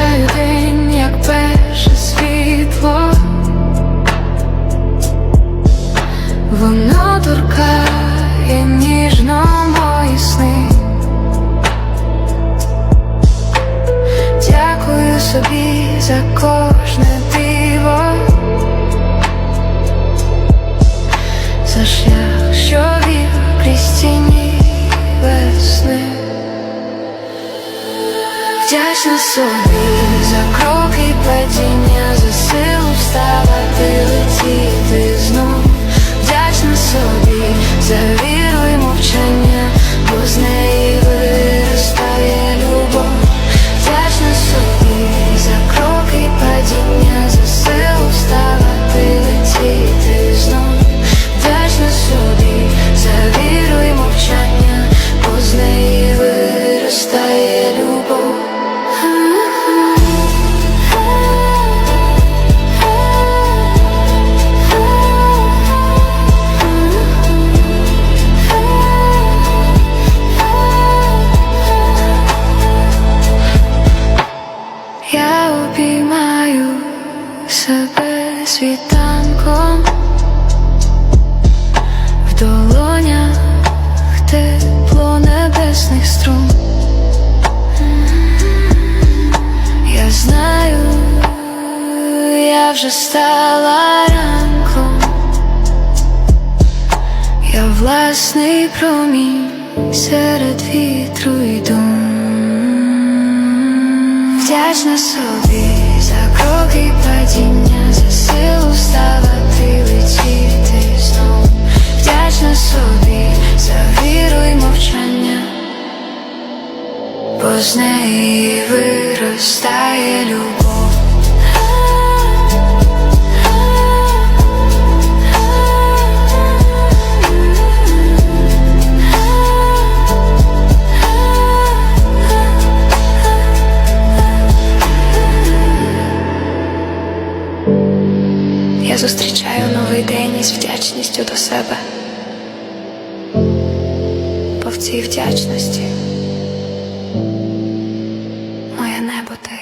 Зустрічаю день, як перше світло, воно торкає ніжно мої сни. Дякую собі за кожне. Вдячна собі за кроки падіння, за силу вставати, летіти знов. Вдячна собі за віру і мовчання, бо з неї виростає любов. Вдячна собі за кроки падіння, за силу вставати, летіти знов. Вдячна собі за віру і мовчання, бо з неї виростає світанком в долонях тепло небесних струн. Я знаю, я вже стала ранком, я власний промінь серед вітру і дум. Вдячна собі за кроки падіння, силу вставати, летіти знов. Вдячна собі за віру і мовчання, бо з неї виростає любов. Я зустрічаю новий день із вдячністю до себе. Бо в цій вдячності моє небо те.